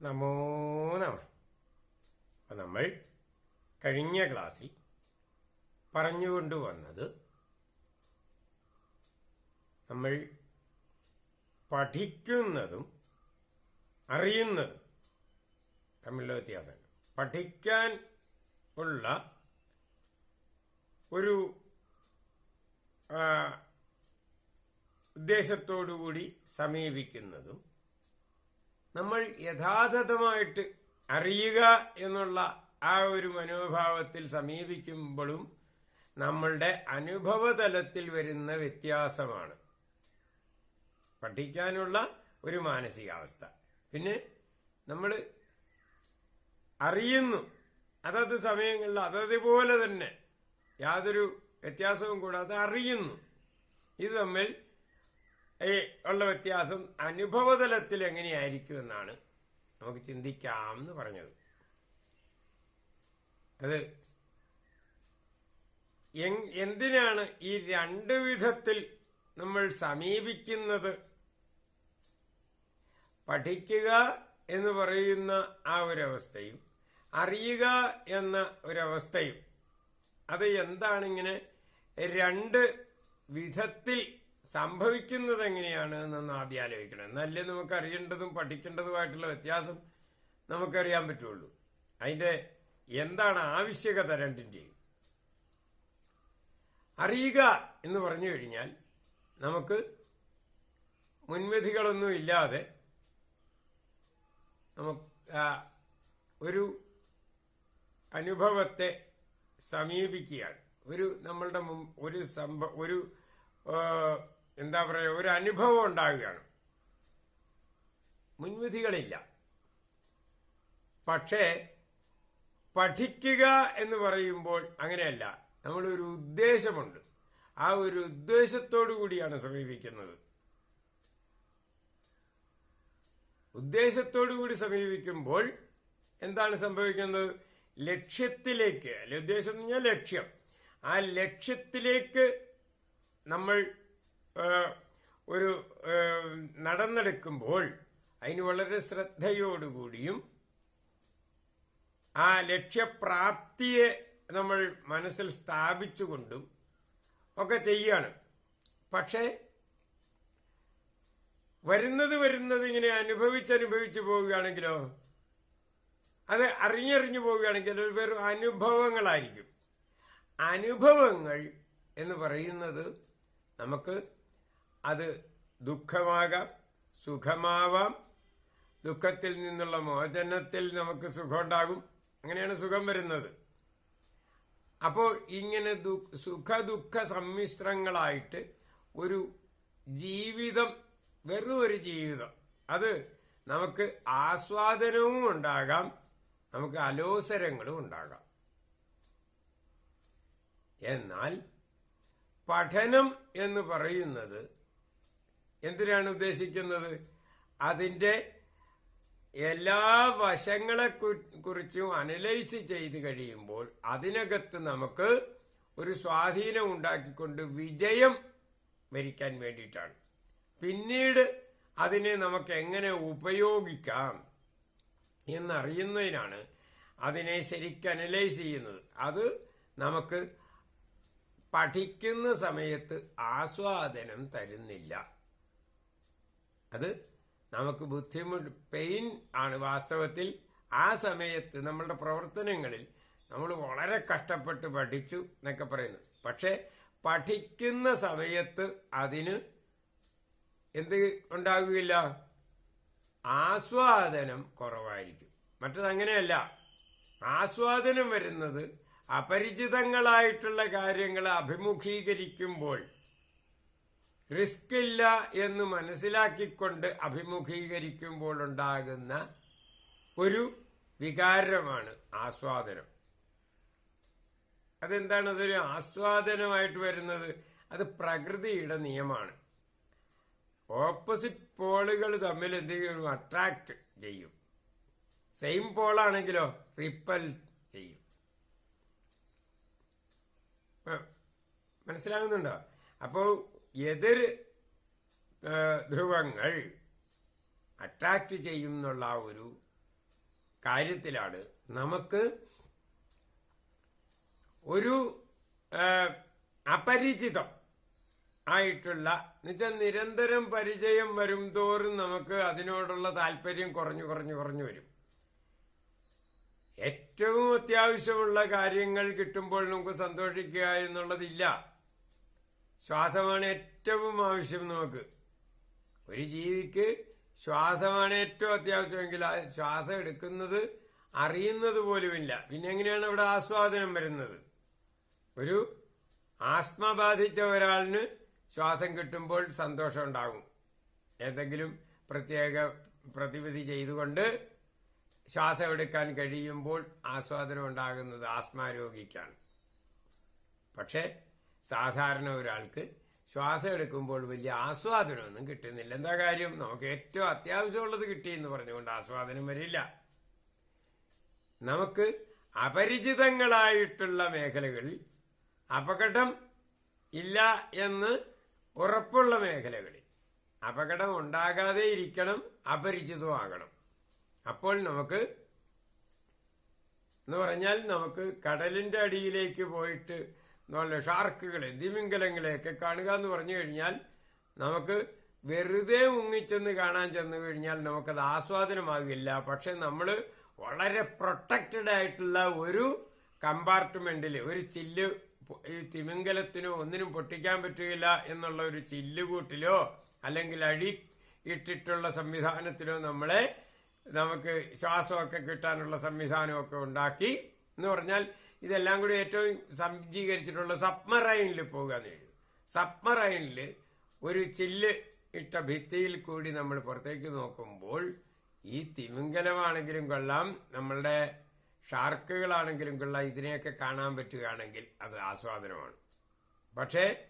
നമോ നമ. അപ്പം നമ്മൾ കഴിഞ്ഞ ക്ലാസ്സിൽ പറഞ്ഞുകൊണ്ട് വന്നത് നമ്മൾ പഠിക്കുന്നതും അറിയുന്നതും തമ്മിലുള്ള വ്യത്യാസമുണ്ട് പഠിക്കാൻ ഉള്ള ഒരു ഉദ്ദേശത്തോടു കൂടി സമീപിക്കുന്നതും നമ്മൾ യഥാർത്ഥമായിട്ട് അറിയുക എന്നുള്ള ആ ഒരു മനോഭാവത്തിൽ സമീപിക്കുമ്പോഴും നമ്മളുടെ അനുഭവതലത്തിൽ വരുന്ന വ്യത്യാസമാണ്. പഠിക്കാനുള്ള ഒരു മാനസികാവസ്ഥ. പിന്നെ നമ്മൾ അറിയുന്നു. അതത് സമയങ്ങളിൽ അതതുപോലെ തന്നെ യാതൊരു വ്യത്യാസവും കൂടാതെ അറിയുന്നു. ഇത് തമ്മിൽ ഉള്ള വ്യത്യാസം അനുഭവതലത്തിൽ എങ്ങനെയായിരിക്കും എന്നാണ് നമുക്ക് ചിന്തിക്കാം എന്ന് പറഞ്ഞത്. അത് എന്തിനാണ് ഈ രണ്ട് വിധത്തിൽ നമ്മൾ സമീപിക്കുന്നത്? പഠിക്കുക എന്ന് പറയുന്ന ആ ഒരവസ്ഥയും അറിയുക എന്ന ഒരവസ്ഥയും അത് എന്താണിങ്ങനെ രണ്ട് വിധത്തിൽ സംഭവിക്കുന്നത് എങ്ങനെയാണ് എന്നൊന്ന് ആദ്യം ആലോചിക്കണം. എന്നല്ലേ നമുക്ക് അറിയേണ്ടതും പഠിക്കേണ്ടതുമായിട്ടുള്ള വ്യത്യാസം നമുക്കറിയാൻ പറ്റുള്ളൂ. അതിന്റെ എന്താണ് ആവശ്യകത രണ്ടിന്റെയും അറിയുക എന്ന് പറഞ്ഞു കഴിഞ്ഞാൽ നമുക്ക് മുൻവിധികളൊന്നും ഇല്ലാതെ നമുക്ക് ഒരു അനുഭവത്തെ സമീപിക്കുകയാണ്. ഒരു നമ്മളുടെ ഒരു സംഭവ ഒരു എന്താ പറയുക ഒരു അനുഭവം ഉണ്ടാവുകയാണ്. മുൻവിധികളില്ല. പക്ഷേ പഠിക്കുക എന്ന് പറയുമ്പോൾ അങ്ങനെയല്ല. നമ്മളൊരു ഉദ്ദേശമുണ്ട്. ആ ഒരു ഉദ്ദേശത്തോടു കൂടിയാണ് സമീപിക്കുന്നത്. ഉദ്ദേശത്തോടു കൂടി സമീപിക്കുമ്പോൾ എന്താണ് സംഭവിക്കുന്നത്? ലക്ഷ്യത്തിലേക്ക് അല്ലെ ഉദ്ദേശം എന്ന് ലക്ഷ്യം. ആ ലക്ഷ്യത്തിലേക്ക് നമ്മൾ ഒരു നടന്നെടുക്കുമ്പോൾ അതിന് വളരെ ശ്രദ്ധയോടുകൂടിയും ആ ലക്ഷ്യപ്രാപ്തിയെ നമ്മൾ മനസ്സിൽ സ്ഥാപിച്ചുകൊണ്ടും ഒക്കെ ചെയ്യാണ്. പക്ഷേ വരുന്നത് വരുന്നത് ഇങ്ങനെ അനുഭവിച്ചനുഭവിച്ചു പോവുകയാണെങ്കിലോ അത് അറിഞ്ഞറിഞ്ഞു പോവുകയാണെങ്കിൽ അത് വെറും അനുഭവങ്ങളായിരിക്കും. അനുഭവങ്ങൾ എന്ന് പറയുന്നത് നമുക്ക് അത് ദുഃഖമാകാം സുഖമാവാം. ദുഃഖത്തിൽ നിന്നുള്ള മോചനത്തിൽ നമുക്ക് സുഖമുണ്ടാകും. അങ്ങനെയാണ് സുഖം വരുന്നത്. അപ്പോൾ ഇങ്ങനെ സുഖ ദുഃഖ സമ്മിശ്രങ്ങളായിട്ട് ഒരു ജീവിതം വെറും ഒരു ജീവിതം. അത് നമുക്ക് ആസ്വാദനവും ഉണ്ടാകാം നമുക്ക് അലോസരങ്ങളും ഉണ്ടാകാം. എന്നാൽ പഠനം എന്ന് പറയുന്നത് എന്തിനാണ് ഉദ്ദേശിക്കുന്നത്? അതിന്റെ എല്ലാ വശങ്ങളെ കുറിച്ചും അനലൈസ് ചെയ്ത് കഴിയുമ്പോൾ അതിനകത്ത് നമുക്ക് ഒരു സ്വാധീനം ഉണ്ടാക്കിക്കൊണ്ട് വിജയം വരിക്കാൻ വേണ്ടിയിട്ടാണ്. പിന്നീട് അതിനെ നമുക്ക് എങ്ങനെ ഉപയോഗിക്കാം എന്നറിയുന്നതിനാണ് അതിനെ ശരിക്കും അനലൈസ് ചെയ്യുന്നത്. അത് നമുക്ക് പഠിക്കുന്ന സമയത്ത് ആസ്വാദനം തരുന്നില്ല. അത് നമുക്ക് ബുദ്ധിമുട്ട് പെയിൻ ആണ് വാസ്തവത്തിൽ. ആ സമയത്ത് നമ്മളുടെ പ്രവർത്തനങ്ങളിൽ നമ്മൾ വളരെ കഷ്ടപ്പെട്ട് പഠിച്ചു എന്നൊക്കെ പറയുന്നു പക്ഷെ പഠിക്കുന്ന സമയത്ത് അതിന് എന്ത് ഉണ്ടാകുകയില്ല ആസ്വാദനം കുറവായിരിക്കും. മറ്റത് അങ്ങനെയല്ല. ആസ്വാദനം വരുന്നത് അപരിചിതങ്ങളായിട്ടുള്ള കാര്യങ്ങൾ അഭിമുഖീകരിക്കുമ്പോൾ റിസ്ക് ഇല്ല എന്ന് മനസ്സിലാക്കിക്കൊണ്ട് അഭിമുഖീകരിക്കുമ്പോൾ ഉണ്ടാകുന്ന ഒരു വികാരമാണ് ആസ്വാദനം. അതെന്താണ്? അതൊരു ആസ്വാദനമായിട്ട് വരുന്നത്. അത് പ്രകൃതിയുടെ നിയമമാണ്. ഓപ്പോസിറ്റ് പോളുകൾ തമ്മിൽ എന്തെങ്കിലും അട്രാക്ട് ചെയ്യും. സെയിം പോളാണെങ്കിലോ റിപ്പൽ ചെയ്യും. മനസ്സിലാകുന്നുണ്ടോ? അപ്പോൾ എതിർ ധ്രുവങ്ങൾ അട്രാക്ട് ചെയ്യും എന്നുള്ള ഒരു കാര്യത്തിലാണ് നമുക്ക് ഒരു അപരിചിതം ആയിട്ടുള്ള എന്നുവെച്ചാൽ നിരന്തരം പരിചയം വരും തോറും നമുക്ക് അതിനോടുള്ള താല്പര്യം കുറഞ്ഞു കുറഞ്ഞു കുറഞ്ഞു വരും. ഏറ്റവും അത്യാവശ്യമുള്ള കാര്യങ്ങൾ കിട്ടുമ്പോൾ നമുക്ക് സന്തോഷിക്കുക എന്നുള്ളതില്ല. ശ്വാസമാണ് ഏറ്റവും ആവശ്യം നമുക്ക്. ഒരു ജീവിക്ക് ശ്വാസമാണ് ഏറ്റവും അത്യാവശ്യമെങ്കിൽ ശ്വാസം എടുക്കുന്നത് അറിയുന്നത് പോലുമില്ല. പിന്നെ എങ്ങനെയാണ് ഇവിടെ ആസ്വാദനം വരുന്നത്? ഒരു ആസ്മ ബാധിച്ച ഒരാളിന് ശ്വാസം കിട്ടുമ്പോൾ സന്തോഷം ഉണ്ടാകും. എന്തെങ്കിലും പ്രത്യേക പ്രതിവിധി ചെയ്തുകൊണ്ട് ശ്വാസം എടുക്കാൻ കഴിയുമ്പോൾ ആസ്വാദനം ഉണ്ടാകുന്നത് ആസ്മാരോഗിക്കാണ്. പക്ഷേ സാധാരണ ഒരാൾക്ക് ശ്വാസം എടുക്കുമ്പോൾ വലിയ ആസ്വാദനമൊന്നും കിട്ടുന്നില്ല. എന്താ കാര്യം? നമുക്ക് ഏറ്റവും അത്യാവശ്യമുള്ളത് കിട്ടി എന്ന് പറഞ്ഞുകൊണ്ട് ആസ്വാദനം വരില്ല. നമുക്ക് അപരിചിതങ്ങളായിട്ടുള്ള മേഖലകളിൽ അപകടം ഇല്ല എന്ന് ഉറപ്പുള്ള മേഖലകളിൽ അപകടം ഉണ്ടാകാതെ ഇരിക്കണം അപരിചിതമാകണം അപ്പോൾ നമുക്ക് എന്ന് പറഞ്ഞാൽ നമുക്ക് കടലിന്റെ അടിയിലേക്ക് പോയിട്ട് ഷാർക്കുകളെ ദിമിംഗലങ്ങളെയൊക്കെ കാണുക എന്ന് പറഞ്ഞു കഴിഞ്ഞാൽ നമുക്ക് വെറുതെ മുങ്ങിച്ചെന്ന് കാണാൻ ചെന്ന് കഴിഞ്ഞാൽ നമുക്കത് ആസ്വാദനമാകില്ല. പക്ഷെ നമ്മൾ വളരെ പ്രൊട്ടക്റ്റഡ് ആയിട്ടുള്ള ഒരു കമ്പാർട്ട്മെന്റിൽ ഒരു ചില്ല് ഈ തിമിംഗലത്തിനോ ഒന്നിനും പൊട്ടിക്കാൻ പറ്റുകയില്ല എന്നുള്ള ഒരു ചില്ലുകൂട്ടിലോ അല്ലെങ്കിൽ അടി ഇട്ടിട്ടുള്ള സംവിധാനത്തിലോ നമ്മളെ നമുക്ക് ശ്വാസമൊക്കെ കിട്ടാനുള്ള സംവിധാനമൊക്കെ ഉണ്ടാക്കി എന്ന് പറഞ്ഞാൽ ഇതെല്ലാം കൂടി ഏറ്റവും സജ്ജീകരിച്ചിട്ടുള്ള സബ്മറൈനിൽ പോകുക എന്ന് എഴുതി സബ്മറൈനിൽ ഒരു ചില്ല് ഇട്ട ഭിത്തിയിൽ കൂടി നമ്മൾ പുറത്തേക്ക് നോക്കുമ്പോൾ ഈ തിമിംഗലമാണെങ്കിലും കൊള്ളാം നമ്മളുടെ ഷാർക്കുകളാണെങ്കിലും കൊള്ളാം ഇതിനെയൊക്കെ കാണാൻ പറ്റുകയാണെങ്കിൽ അത് ആസ്വാദനമാണ്. പക്ഷേ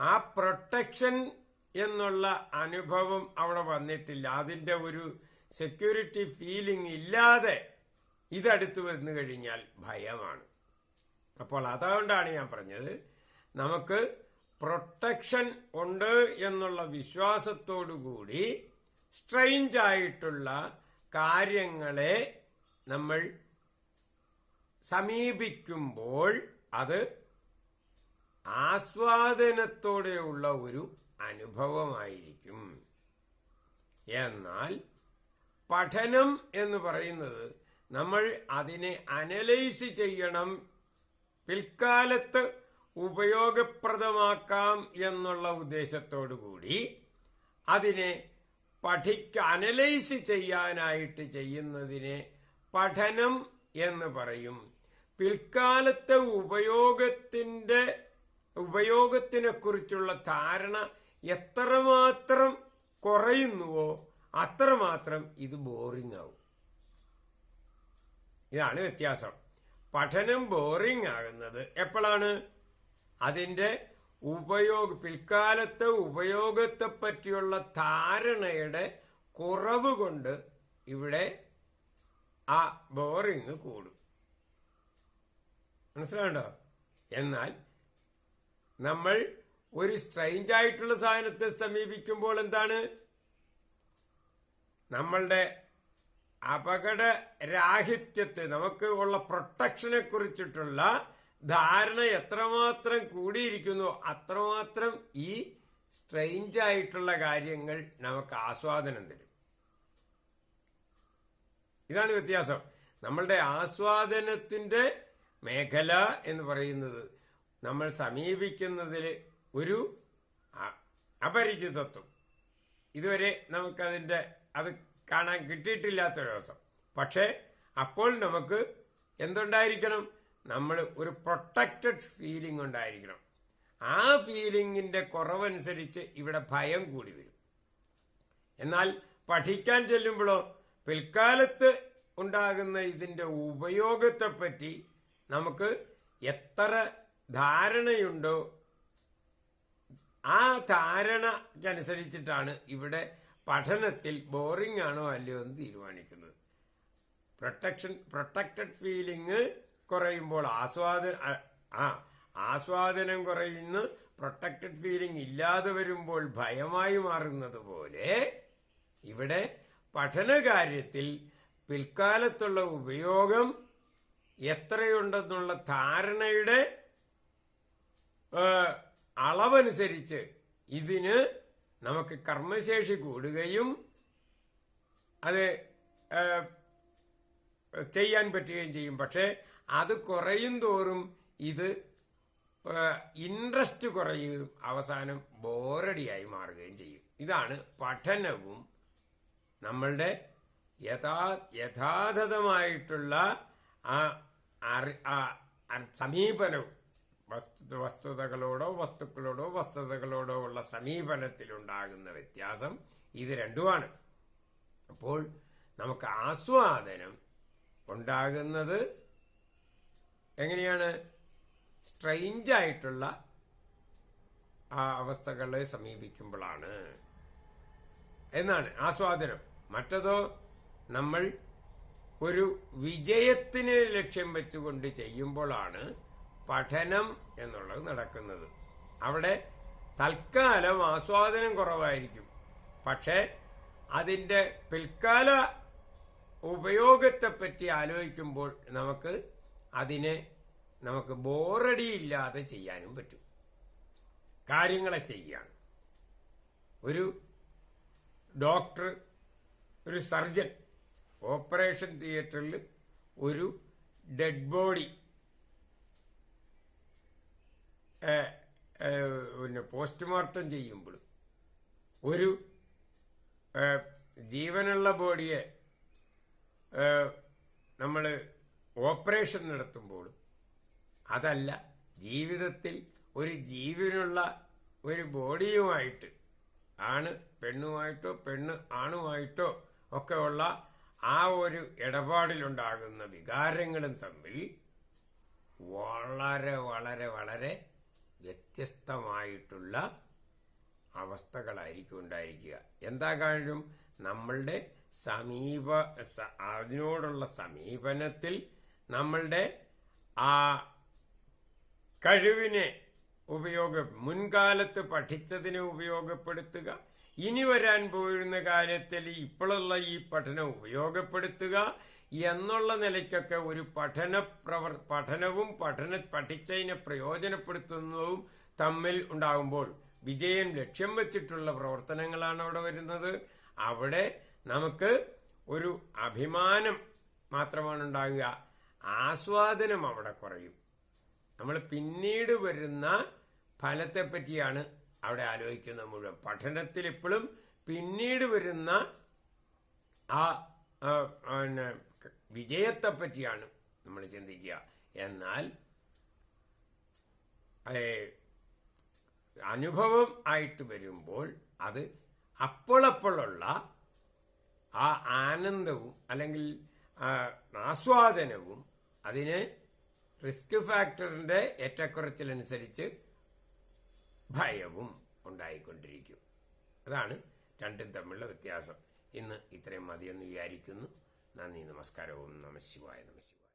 ആ പ്രൊട്ടക്ഷൻ എന്നുള്ള അനുഭവം അവിടെ വന്നിട്ടില്ല. അതിന്റെ ഒരു സെക്യൂരിറ്റി ഫീലിംഗ് ഇല്ലാതെ ഇതടുത്ത് വന്നു കഴിഞ്ഞാൽ ഭയമാണ്. അപ്പോൾ അതുകൊണ്ടാണ് ഞാൻ പറഞ്ഞത് നമുക്ക് പ്രൊട്ടക്ഷൻ ഉണ്ട് എന്നുള്ള വിശ്വാസത്തോടുകൂടി സ്ട്രെയിഞ്ച് ആയിട്ടുള്ള കാര്യങ്ങളെ നമ്മൾ സമീപിക്കുമ്പോൾ അത് ആസ്വാദനത്തോടെയുള്ള ഒരു അനുഭവമായിരിക്കും. എന്നാൽ പഠനം എന്ന് പറയുന്നത് നമ്മൾ അതിനെ അനലൈസ് ചെയ്യണം. പിൽക്കാലത്ത് ഉപയോഗപ്രദമാക്കാം എന്നുള്ള ഉദ്ദേശത്തോടു കൂടി അതിനെ പഠിക്ക അനലൈസ് ചെയ്യാനായിട്ട് ചെയ്യുന്നതിനെ പഠനം എന്ന് പറയും. പിൽക്കാലത്തെ ഉപയോഗത്തിന്റെ ഉപയോഗത്തിനെ കുറിച്ചുള്ള ധാരണ എത്രമാത്രം കുറയുന്നുവോ അത്രമാത്രം ഇത് ബോറിംഗ് ആവും. ഇതാണ് വ്യത്യാസം. പഠനം ബോറിംഗ് ആകുന്നത് എപ്പോഴാണ്? അതിന്റെ ഉപയോഗ പിൽക്കാലത്തെ ഉപയോഗത്തെ പറ്റിയുള്ള ധാരണയുടെ കുറവ് കൊണ്ട് ഇവിടെ ആ ബോറിങ് കൂടും. മനസ്സിലാണ്ടോ എന്നാൽ നമ്മൾ ഒരു സ്ട്രെയിഞ്ച് ആയിട്ടുള്ള സാധനത്തെ സമീപിക്കുമ്പോൾ എന്താണ്? നമ്മളുടെ അപകടരാഹിത്യത്തെ നമുക്ക് ഉള്ള പ്രൊട്ടക്ഷനെ കുറിച്ചിട്ടുള്ള ധാരണ എത്രമാത്രം കൂടിയിരിക്കുന്നു അത്രമാത്രം ഈ സ്ട്രെയിഞ്ച് ആയിട്ടുള്ള കാര്യങ്ങൾ നമുക്ക് ആസ്വാദനം തരും. ഇതാണ് വ്യത്യാസം. നമ്മളുടെ ആസ്വാദനത്തിന്റെ മേഖല എന്ന് പറയുന്നത് നമ്മൾ സമീപിക്കുന്നതിൽ ഒരു അപരിചിതത്വം. ഇതുവരെ നമുക്കതിന്റെ അത് കാണാൻ കിട്ടിയിട്ടില്ലാത്തൊരവസ്ഥ. പക്ഷേ അപ്പോൾ നമുക്ക് എന്തുണ്ടായിരിക്കണം? നമ്മൾ ഒരു പ്രൊട്ടക്റ്റഡ് ഫീലിംഗ് ഉണ്ടായിരിക്കണം. ആ ഫീലിംഗിന്റെ കുറവനുസരിച്ച് ഇവിടെ ഭയം കൂടി വരും. എന്നാൽ പഠിക്കാൻ ചെല്ലുമ്പോഴോ പിൽക്കാലത്ത് ഉണ്ടാകുന്ന ഇതിന്റെ ഉപയോഗത്തെപ്പറ്റി നമുക്ക് എത്ര ധാരണയുണ്ടോ ആ ധാരണയ്ക്കനുസരിച്ചിട്ടാണ് ഇവിടെ പഠനത്തിൽ ബോറിംഗ് ആണോ അല്ലയോ എന്ന് തീരുമാനിക്കുന്നത്. പ്രൊട്ടക്ഷൻ പ്രൊട്ടക്റ്റഡ് ഫീലിംഗ് കുറയുമ്പോൾ ആസ്വാദന ആ- ആസ്വാദനം കുറയുന്നു പ്രൊട്ടക്റ്റഡ് ഫീലിംഗ് ഇല്ലാതെ വരുമ്പോൾ ഭയമായി മാറുന്നത് പോലെ ഇവിടെ പഠനകാര്യത്തിൽ പിൽക്കാലത്തുള്ള ഉപയോഗം എത്രയുണ്ടെന്നുള്ള ധാരണയുടെ അളവനുസരിച്ച് ഇതിന് നമുക്ക് കർമ്മശേഷി കൂടുകയും അത് ചെയ്യാൻ പറ്റുകയും ചെയ്യും. പക്ഷേ അത് കുറയും തോറും ഇത് ഇൻട്രസ്റ്റ് കുറയുകയും അവസാനം ബോറടിയായി മാറുകയും ചെയ്യും. ഇതാണ് പഠനവും നമ്മളുടെ യഥാ യഥാതഥമായിട്ടുള്ള ആ സമീപനവും. വസ്തു വസ്തുതകളോടോ വസ്തുക്കളോടോ വസ്തുതകളോടോ ഉള്ള സമീപനത്തിലുണ്ടാകുന്ന വ്യത്യാസം ഇത് രണ്ടുമാണ്. അപ്പോൾ നമുക്ക് ആസ്വാദനം ഉണ്ടാകുന്നത് എങ്ങനെയാണ്? സ്ട്രെയിഞ്ചായിട്ടുള്ള ആ അവസ്ഥകളെ സമീപിക്കുമ്പോഴാണ്. എന്നാണ് ആസ്വാദനം. മറ്റതോ നമ്മൾ ഒരു വിജയത്തിന് ലക്ഷ്യം വെച്ചുകൊണ്ട് ചെയ്യുമ്പോഴാണ് പഠനം എന്നുള്ളത് നടക്കുന്നത്. അവിടെ തൽക്കാലം ആസ്വാദനം കുറവായിരിക്കും. പക്ഷേ അതിന്റെ പിൽക്കാല ഉപയോഗത്തെപ്പറ്റി ആലോചിക്കുമ്പോൾ നമുക്ക് അതിനെ നമുക്ക് ബോറടിയില്ലാതെ ചെയ്യാനും പറ്റും. കാര്യങ്ങളെ ചെയ്യുകയാണ്. ഒരു ഡോക്ടർ ഒരു സർജൻ ഓപ്പറേഷൻ തിയേറ്ററിൽ ഒരു ഡെഡ് ബോഡി പിന്നെ പോസ്റ്റ്മോർട്ടം ചെയ്യുമ്പോൾ ഒരു ജീവനുള്ള ബോഡിയെ നമ്മൾ ഓപ്പറേഷൻ നടത്തുമ്പോൾ അതല്ല ജീവിതത്തിൽ ഒരു ജീവനുള്ള ഒരു ബോഡിയുമായിട്ട് ആണ് പെണ്ണുമായിട്ടോ പെണ്ണ് ആണുമായിട്ടോ ഒക്കെ ഉള്ള ആ ഒരു ഇടപാടിലുണ്ടാകുന്ന വികാരങ്ങളും തമ്മിൽ വളരെ വളരെ വളരെ വ്യത്യസ്തമായിട്ടുള്ള അവസ്ഥകളായിരിക്കും ഉണ്ടായിരിക്കുക എന്താ കാര്യം നമ്മളുടെ സമീപ അതിനോടുള്ള സമീപനത്തിൽ നമ്മളുടെ ആ കഴിവിനെ ഉപയോഗ മുൻകാലത്ത് പഠിച്ചതിനെ ഉപയോഗപ്പെടുത്തുക. ഇനി വരാൻ പോയിരുന്ന കാര്യത്തിൽ ഇപ്പോഴുള്ള ഈ പഠനം ഉപയോഗപ്പെടുത്തുക. എന്നുള്ള നിലയ്ക്കൊക്കെ ഒരു പഠന പ്രവർ പഠനവും പഠന പഠിച്ചതിനെ പ്രയോജനപ്പെടുത്തുന്നതും തമ്മിൽ ഉണ്ടാകുമ്പോൾ വിജയം ലക്ഷ്യം വെച്ചിട്ടുള്ള പ്രവർത്തനങ്ങളാണ് അവിടെ വരുന്നത്. അവിടെ നമുക്ക് ഒരു അഭിമാനം മാത്രമാണ് ഉണ്ടാകുക ആസ്വാദനം അവിടെ കുറയും. നമ്മൾ പിന്നീട് വരുന്ന ഫലത്തെ പറ്റിയാണ് അവിടെ ആലോചിക്കുന്നത് മുഴുവൻ. പഠനത്തിൽ ഇപ്പോഴും പിന്നീട് വരുന്ന ആ, പിന്നെ വിജയത്തെ പറ്റിയാണ് നമ്മൾ ചിന്തിക്കുക. എന്നാൽ അനുഭവം ആയിട്ട് വരുമ്പോൾ അത് അപ്പോളപ്പോഴുള്ള ആ ആനന്ദവും അല്ലെങ്കിൽ ആസ്വാദനവും അതിന് റിസ്ക് ഫാക്ടറിന്റെ ഏറ്റക്കുറച്ചിലനുസരിച്ച് ഭയവും ഉണ്ടായിക്കൊണ്ടിരിക്കും. അതാണ് രണ്ടും തമ്മിലുള്ള വ്യത്യാസം. ഇന്ന് ഇത്രയും മതിയെന്ന് വിചാരിക്കുന്നു. നന്ദി നമസ്കാരവും നമ ശിവായ നമ ശിവായ